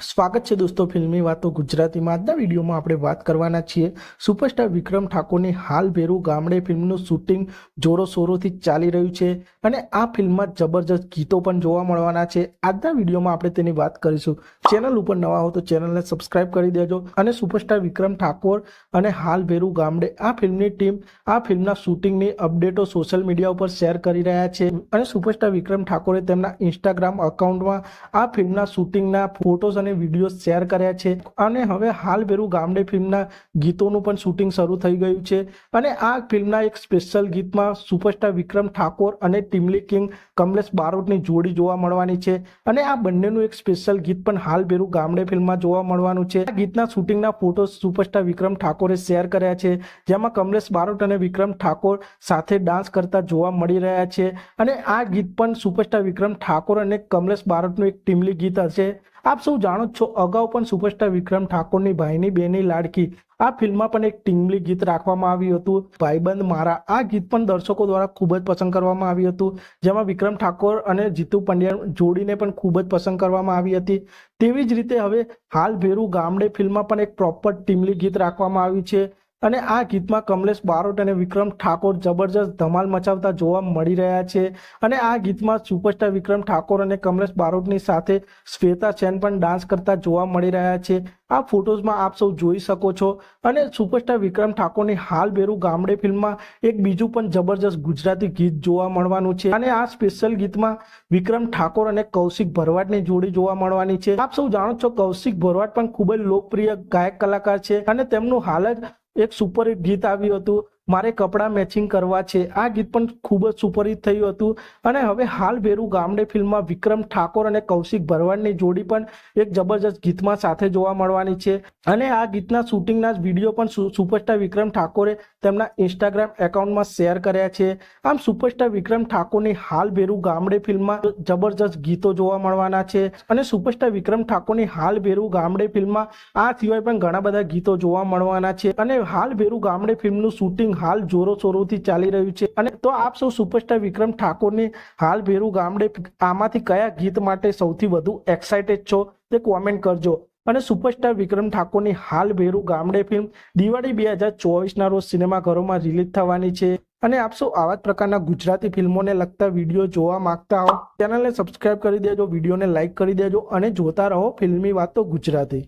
સ્વાગત છે દોસ્તો ફિલ્મી વાતો ગુજરાતીમાં. આજના વિડીયોમાં આપણે વાત કરવાના છીએ સુપરસ્ટાર વિક્રમ ઠાકોરની હાલ ભેરું ગામડે ફિલ્મનું શૂટિંગ જોરોશોરોથી ચાલી રહ્યું છે અને આ ફિલ્મમાં જબરજસ્ત ગીતો પણ જોવા મળવાના છે. આજના વિડીયોમાં આપણે તેની વાત કરીશું. ચેનલ ઉપર નવા હો તો ચેનલને સબસ્ક્રાઇબ કરી દેજો અને સુપરસ્ટાર વિક્રમ ઠાકોર અને હાલ ભેરું ગામડે આ ફિલ્મની ટીમ આ ફિલ્મના શૂટિંગની અપડેટો સોશિયલ મીડિયા ઉપર શેર કરી રહ્યા છે અને સુપરસ્ટાર વિક્રમ ઠાકોરે તેમના ઇન્સ્ટાગ્રામ અકાઉન્ટમાં આ ફિલ્મના શૂટિંગના ફોટોઝ અને વીડિયો શેર કર્યા છે. અને હવે હાલ ભેરું ગામડે ફિલ્મના ગીતોનું પણ શૂટિંગ શરૂ થઈ ગયું છે. અને આ ફિલ્મના એક સ્પેશિયલ ગીતમાં સુપરસ્ટાર વિક્રમ ઠાકોર અને ટીમલી કિંગ કમલેશ બારોટની જોડી જોવા મળવાની છે. અને આ બંનેનું એક સ્પેશિયલ ગીત પણ હાલ ભેરું ગામડે ફિલ્મમાં જોવા મળવાનું છે. આ ગીતના શૂટિંગના ફોટો સુપરસ્ટાર વિક્રમ ઠાકોરે શેર કર્યા છે. જેમાં કમલેશ બારોટ અને વિક્રમ ઠાકોર સાથે ડાન્સ કરતા જોવા મળી રહ્યા છે. અને આ ગીત પણ સુપરસ્ટાર વિક્રમ ઠાકોર અને કમલેશ બારોટનું એક ટીમલી ગીત હશે. આપ સૌ જાણો છો, અગાઉ પણ સુપરસ્ટાર વિક્રમ ઠાકોરની ભાઈની બેની લાડકી. આ ફિલ્મમાં પણ એક ટીમલી ગીત રાખવામાં આવ્યું હતું. ભાઈબંધ મારા. આ ગીત પણ દર્શકો દ્વારા ખૂબ જ પસંદ કરવામાં આવ્યું હતું. જેમાં વિક્રમ ઠાકોર અને જીતુ પંડ્યા જોડીને પણ ખૂબ જ પસંદ કરવામાં આવી હતી. તેવી જ રીતે હવે હાલ ભેરું ગામડે ફિલ્મમાં પણ એક પ્રોપર ટીમલી ગીત રાખવામાં આવ્યું છે. અને આ ગીતમાં કમલેશ બારોટ અને વિક્રમ ઠાકોર જબરજસ્ત ધમાલ મચાવતા જોવા મળી રહ્યા છે. અને આ ગીતમાં સુપરસ્ટાર વિક્રમ ઠાકોર અને કમલેશ બારોટની સાથે શ્વેતા સેન પણ ડાન્સ કરતા જોવા મળી રહ્યા છે. આ ફોટોઝમાં આપ સૌ જોઈ શકો છો. અને સુપરસ્ટાર વિક્રમ ઠાકોરની હાલ બેરું ગામડે ફિલ્મમાં એક બીજું પણ જબરજસ્ત ગુજરાતી ગીત જોવા મળવાનું છે. અને આ સ્પેશિયલ ગીતમાં વિક્રમ ઠાકોર અને કૌશિક ભરવાડની જોડી જોવા મળવાની છે. આપ સૌ જાણો છો કૌશિક ભરવાડ પણ ખૂબ જ લોકપ્રિય ગાયક કલાકાર છે અને તેમનું હાલ જ એક સુપરહિટ ગીત આવ્યું હતું. મારે કપડાં મેચિંગ કરવા છે. આ ગીત પણ ખૂબ જ સુપરહિટ થયું હતું. અને હવે હાલ ભેરું ગામડે ફિલ્મમાં વિક્રમ ઠાકોર અને કૌશિક ભરવાડની જોડી પણ એક જબરજસ્ત ગીતમાં સાથે જોવા મળવાની છે. અને આ ગીતના શૂટિંગના વીડિયો પણ સુપરસ્ટાર વિક્રમ ઠાકોરે તેમના ઇન્સ્ટાગ્રામ એકાઉન્ટમાં શેર કર્યા છે. આમ સુપરસ્ટાર વિક્રમ ઠાકોરની હાલ ભેરું ગામડે ફિલ્મમાં જબરજસ્ત ગીતો જોવા મળવાના છે. અને સુપરસ્ટાર વિક્રમ ઠાકોરની હાલ ભેરું ગામડે ફિલ્મમાં આ સિવાય પણ ઘણા બધા ગીતો જોવા મળવાના છે. અને હાલ ભેરું ગામડે ફિલ્મનું શૂટિંગ હાલ જોરો શોરોથી ચાલી રહ્યું છે. અને તો આપ સૌ સુપરસ્ટાર વિક્રમ ઠાકોરને હાલ ભેરું ગામડે આમાંથી કયા ગીત માટે સૌથી વધુ એક્સાઇટેડ છો તે કોમેન્ટ કરજો. અને સુપરસ્ટાર વિક્રમ ઠાકોરની હાલ ભેરું ગામડે ફિલ્મ દિવાળી બે હજાર ચોવીસના રોજ સિનેમાઘરોમાં રિલીઝ થવાની છે. અને આપ સૌ આવા જ પ્રકારના ગુજરાતી ફિલ્મોને લગતા વીડિયો જોવા માંગતા હો, ચેનલને સબસ્ક્રાઇબ કરી દેજો, વિડીયોને લાઇક કરી દેજો અને જોતા રહો ફિલ્મી વાતો ગુજરાતી.